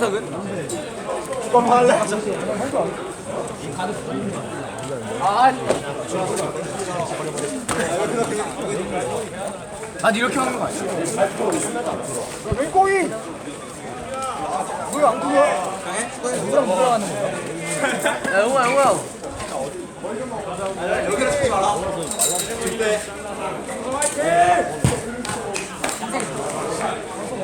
탁은? 축구한판 할래? 아, 난 이렇게 하는 거 아니야? 맹꽁이! 왜안 그래? 누구랑 누구랑 하는 거야? 야, 영호야, 영호야.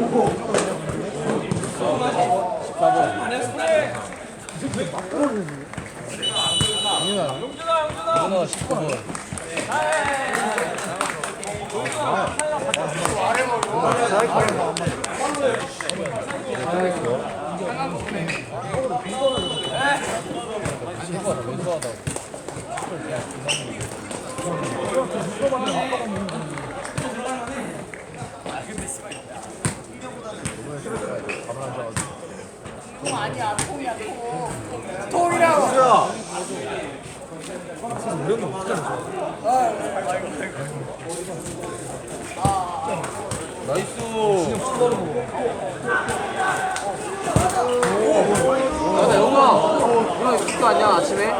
영 준아, 19번. 나이스. 야, 나 영우야. 이거 그거 아니야, 아침에?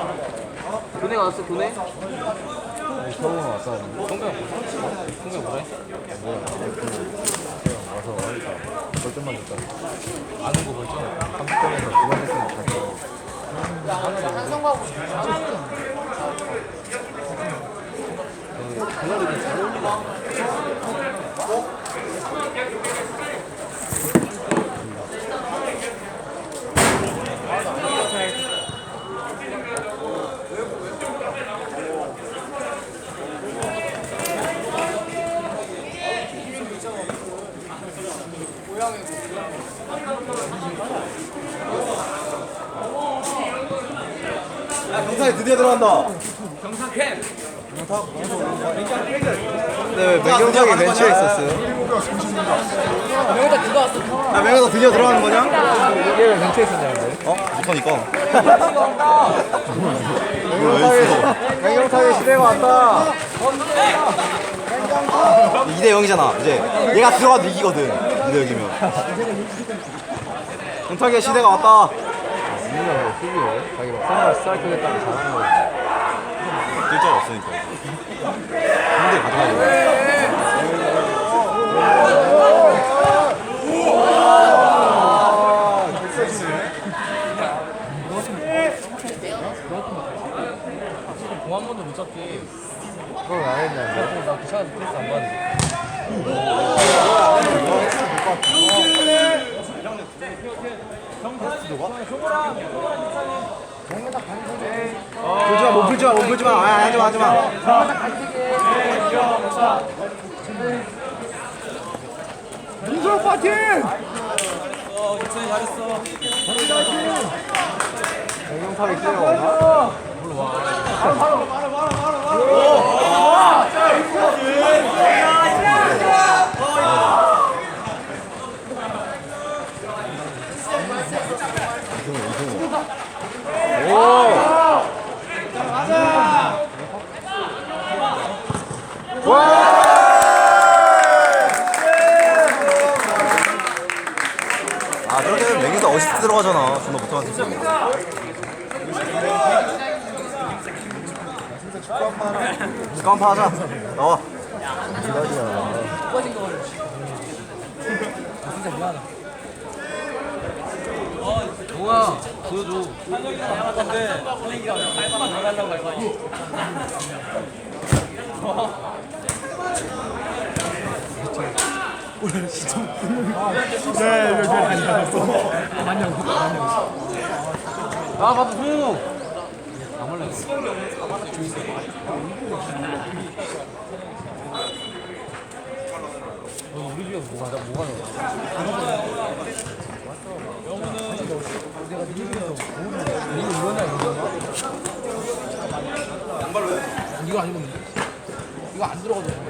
교내 갔어, 교내? 처음 왔다 성경, 성경 뭐래? 와서 벌점만 줬다 아는 한성하 야, 경찰이 드디어 들어간다. 네, 왜 매경장이 벤치에 있었어요? 명다 그거 왔어. 야, 맹현아 드디어 들어가는 거냐? 이게 왜 벤치에 있었냐는데? 어? 못하니까. 매경탕의, 매경탕의 시대가 왔다 2대 0이잖아. 이제 얘가 들어가도 이기거든. 2대 0이면. 경탁의 시대가 왔다. 민우가 왜 수비해? 자기 막 선발 스트라이크 됐다고 잘하는 거뛸줄 없으니까. 힘들 가져가야 돼. 공한 번도 못 잡게. 그걸 안 했냐는데? 나 귀찮아서 패스 안 받는데. 풀지 마, 몸 풀지 마, 몸 풀지 마. 아, 하지 마, 하지 마. 민석 파팅! 매경탕의 시대가 왔나? 아, 어시스트 들어가잖아. 존나 못하는 팀. 축구한판 하자. 나와. 꺼 진거 버려. 진짜 미안하다. 동아, 보여줘. 아, 송! 안 올래. 우리 집에 뭐가 나 뭐가 나와? 이거 아니면 이거 안 들어가도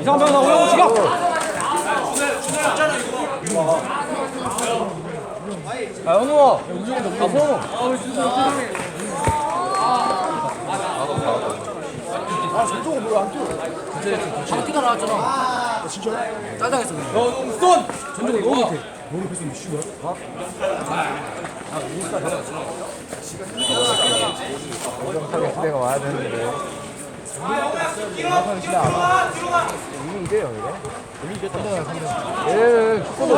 이상변 오영 지금. 아 현우, 아 성우. 방티가 나왔잖아. 진짜? 짜장에서 그래. 너 손! 전종이 너무 못해. 너무 패스 미친 거야? 오정탁의 시대가 와야 되는데. 오정탁의 시대 안 와. 이미 이래요, 이게? 이미 이겼다. 예, 축구도.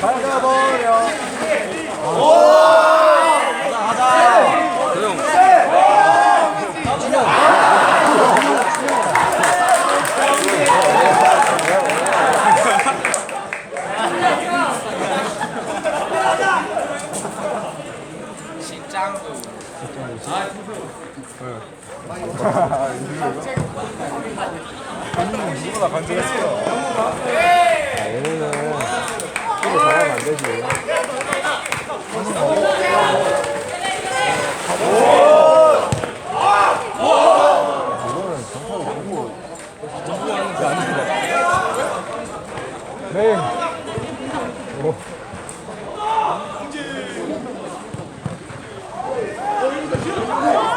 가져버려. 누구나 간절했어요. 잘하면 안 되지. 정타를 보고 네. 오.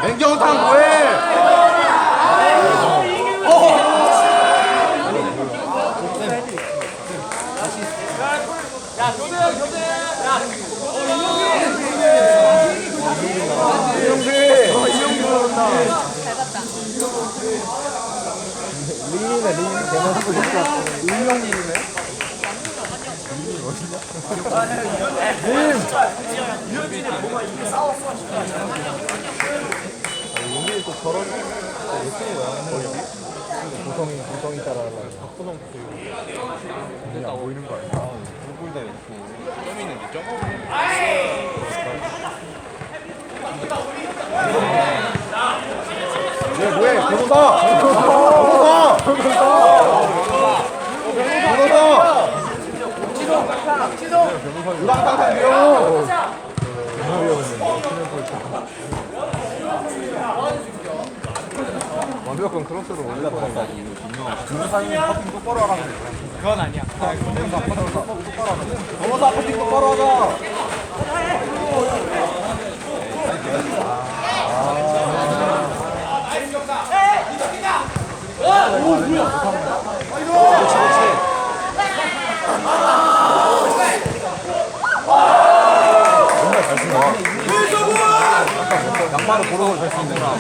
맹경탕 뭐해? 리인이네 리인 대만 운명리인이네 용민이 또 저런 예쁘는 거야 고성이 고성이 따라하려고 박 보이는 거 아니야? 얼굴 다 있고 점 있는데 점 왜 뭐해 변호사 변호사 변호사 변호사 우랑탕탕이요 완벽한 크로스로 올릴 뻔했다 변호사님 커팅 똑바로 하라 그래. 그건 아니야. 변호사 커팅 똑바로 하자. 양말을 고르고 잘수 있는구나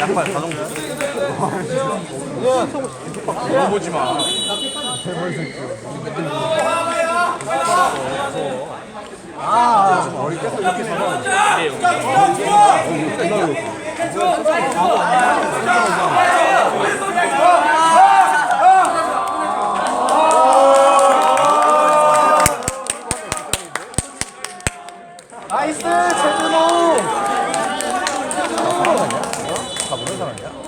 양말 자동차 물어보지 마 아, 아니야?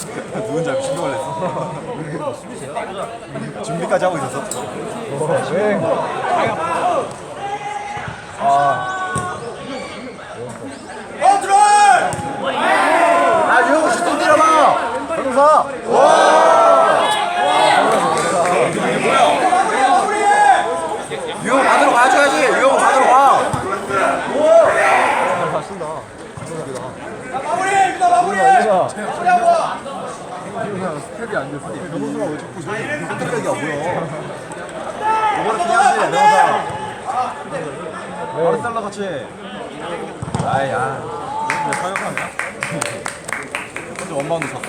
누군지 알고 신경을 냈어. 준비까지 하고 있었어. 왜? 아 유형 슛좀 때려봐 변호사. 유형 받으러 가줘야지 유형 받으러 가 변호사가 왜 자꾸 저기 선택력이야 뭐야? 이번에 그냥 하지 변호사. 바르셀라 같이. 아야 왜 사역하냐? 현재 원마운드 졌어.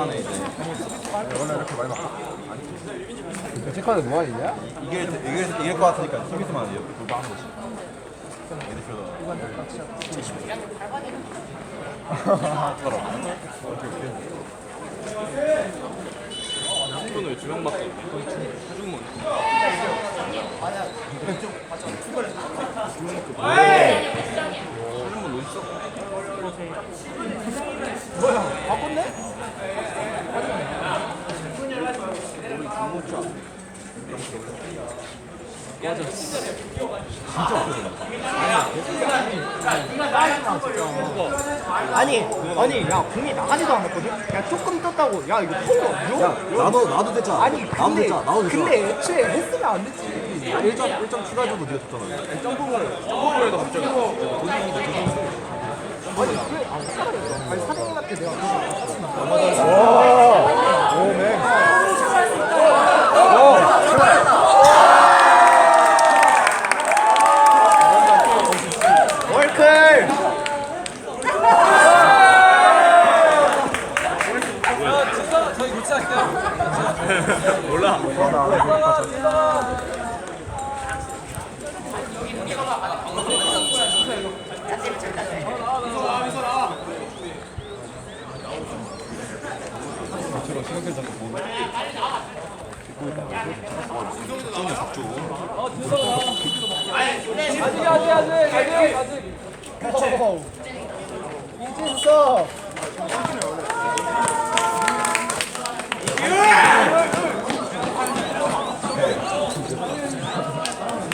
동안에 이제 원래 이렇게 많이 막아? 체크하는 뭐가 있냐? 이길 이길 이길 것 같으니까 서비스만 옆에 돌고 하는 거지. 미드필더. 손을 두 명밖에 없네. 해주면 아니, 아니, 야, 공이 나가지도 않았거든? 야, 조금 떴다고. 야, 이거 통로 야 나도 나도 됐잖아. 아니, 나도 근데, 됐잖아. 나도 됐잖아. 근데 애초에 했으면 안 되지. 1점 1점 추가해줘도 네가 줬잖아. 점프볼에도 갑자기 아니, 왜, 아, 차라 리, 아니, 사장님한테 내가. 월클! 이진서!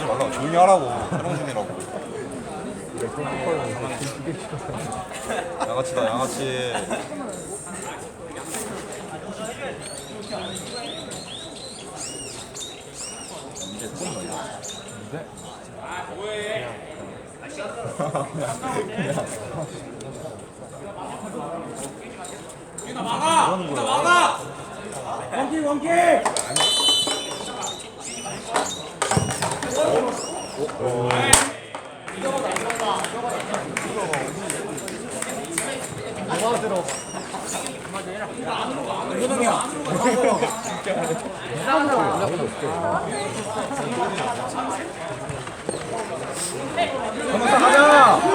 말라 조용히 하라고. 촬영 중이라고. 양아치다 양아치. 이제 또 뭐야? 변호사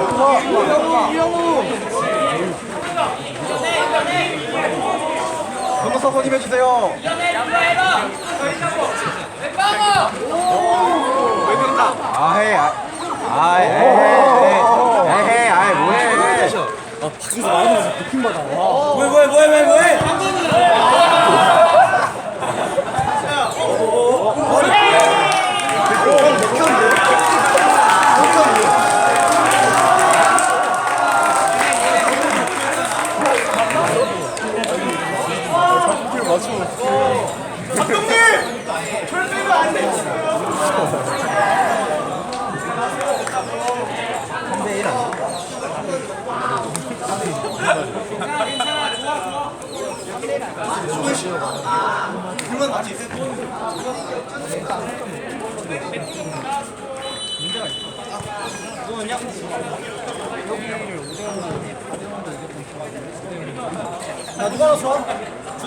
이영우 이영우 변호사 선임 해주세요. 왜 그런다 아이 아이 아이 에헤 에헤 아이 뭐해? 아 밖에서 나오면서 느낌 받아. 뭐해 뭐해 뭐해 뭐해 뭐해? 맞추고 감독님! 별 빼고 안 돼! 3대1 아니야? 나 누가 넣었어?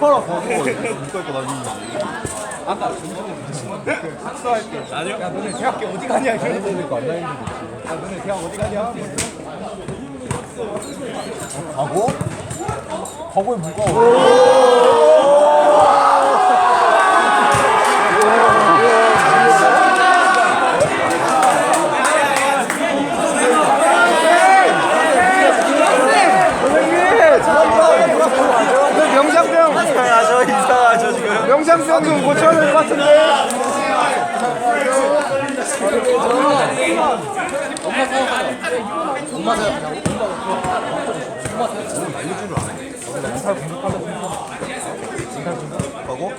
파라 과거가 누가 있고 나니 야 너네 대학교 어디 가냐? 이러고. 그러니까 안 다니는 거지 야 너네 대학 어디 가냐? 과거? 과거에 뭐가 좀 고쳐야 될것 같은데 과거?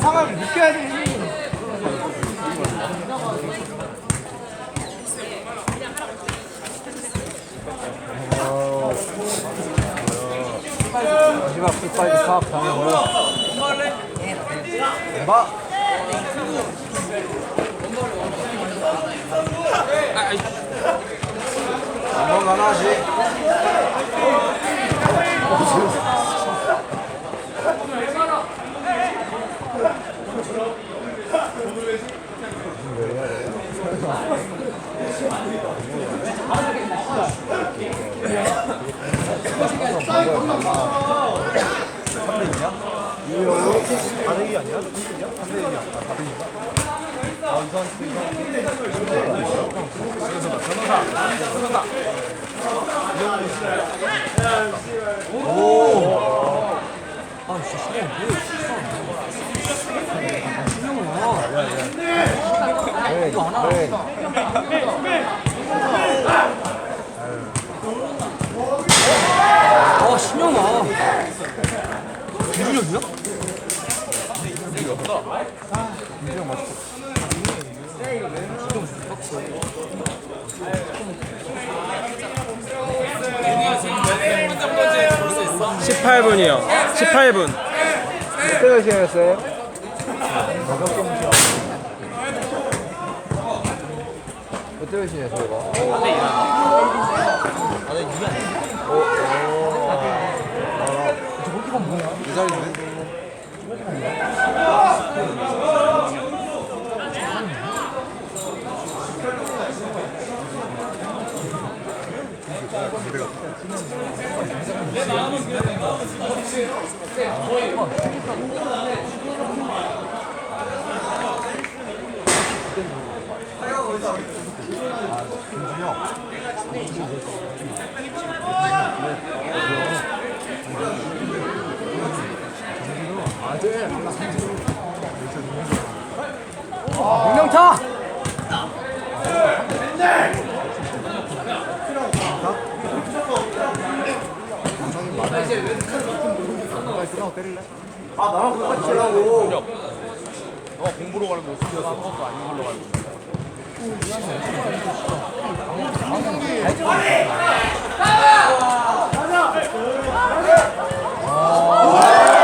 상황을 느껴야 돼. 마지막 끝까지 파악 당해버려 마. 한번 가나지 다르기 아니야? 3대1이야? 아 다르기인가? 아 이상 이상 아 신영아 김준혁이야? 그때 몇 시였어요? 그때 몇 시였어요 이거? 이 자리인데? 내 마음은 그래 내 마음은 거의 명타 아 나랑 똑같이 하려고 너 공부로 가는 거 숨겨서 한 것도 아닌 걸로 가는 거 가자! 가자! 아.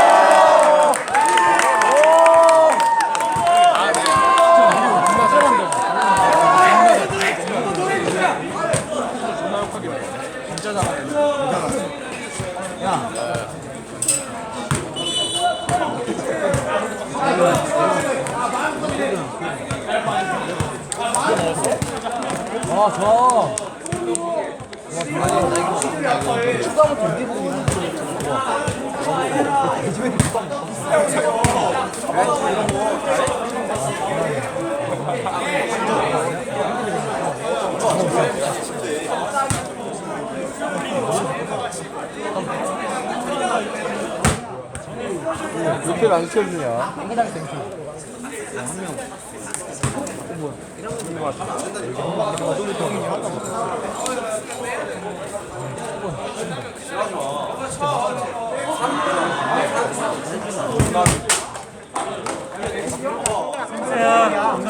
좋아 좋아. 이렇게 안 시켜주냐? 한명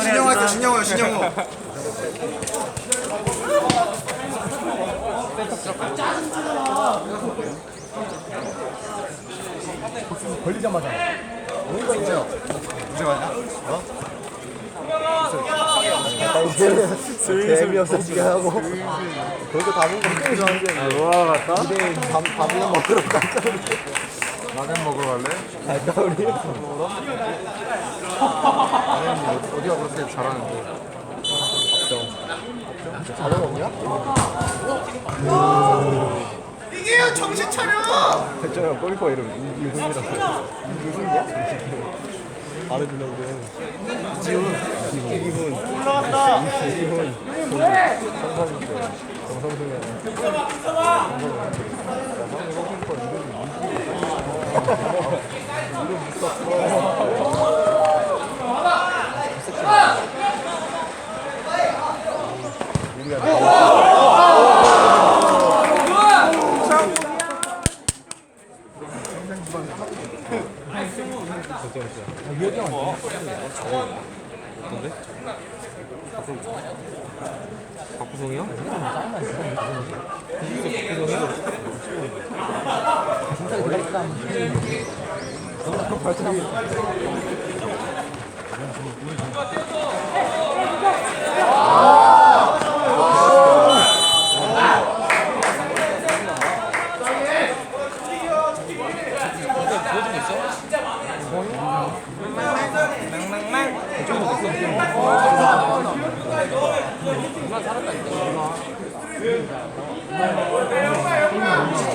신영호 할게 신영호요 신영호. 걸리자마자. 재미없어지게 하고 거기서 담은 거 되게 좋아하는데 놀아 갔다? 밤, 밥이나 먹으러 갔다 라면 먹으러 갈래? 갈까 우리? 라면 어디가 그렇게 잘하는데 자전 먹냐? 이게요 정신 차려 백정이랑 꼬리꼬 이름 유승이라고 유승이야? 알아주려고 그래. 이지훈 이기훈 올라왔다 이기훈 정성수 정성수 면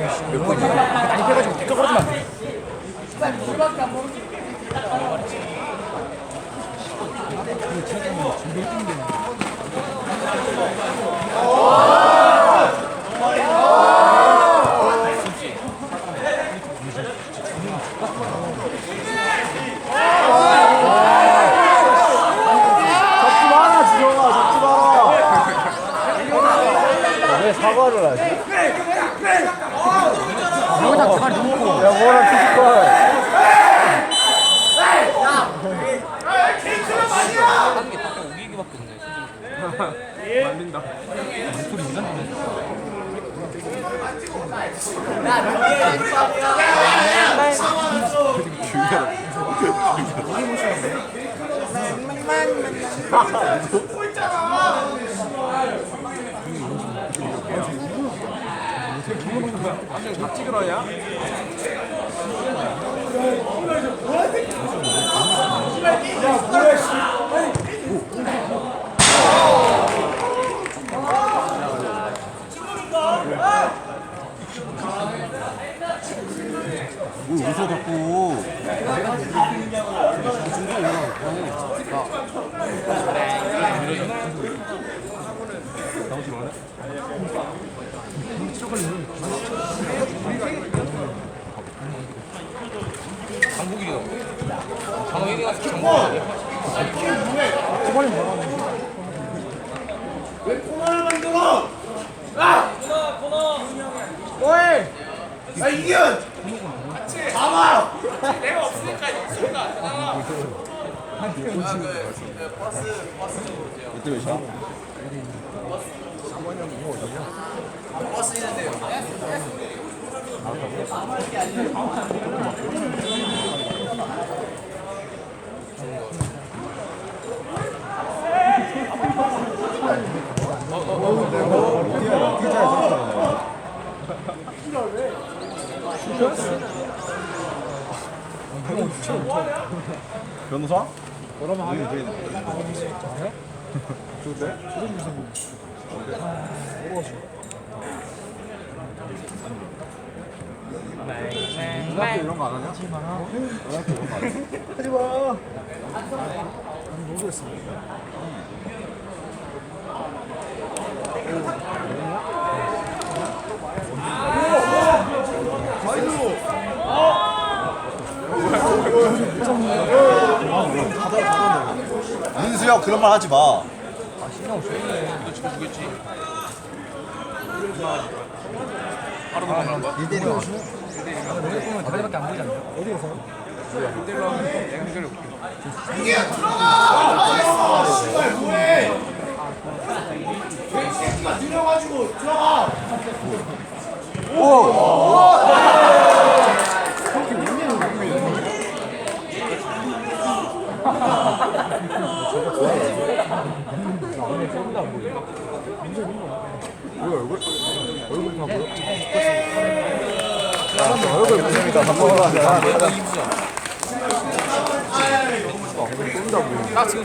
안 껴? 잡지 마라 지성아 잡지 마라 왜 사과를 하지? 뭐다 제발 놓고 야 뭐라 피지컬 하는 게딱 5기기밖에 없네 말린다 소리 이상하네 장국이요 변호사? 그러면 하면 돼. 좋은데? 좋은 유생. 뭐가 좋아? 네. 이런 거 안 하냐? 하지 마. 하지 마. 안 모르겠습니다. 민수야 그런 말 하지 마. 아 신경 쓰이네. 너 지금 주겠지. 바로 넘어가는 거야? 아, 1대1 로 머리 보면 다리밖에 안 보이지 않나요? 어디에서? 그때로 연결 들어가! 뭐해? 새끼가 느려가지고 들어가! 오! 얼굴 다 보여? 얼굴 보니까 한번 딱 지금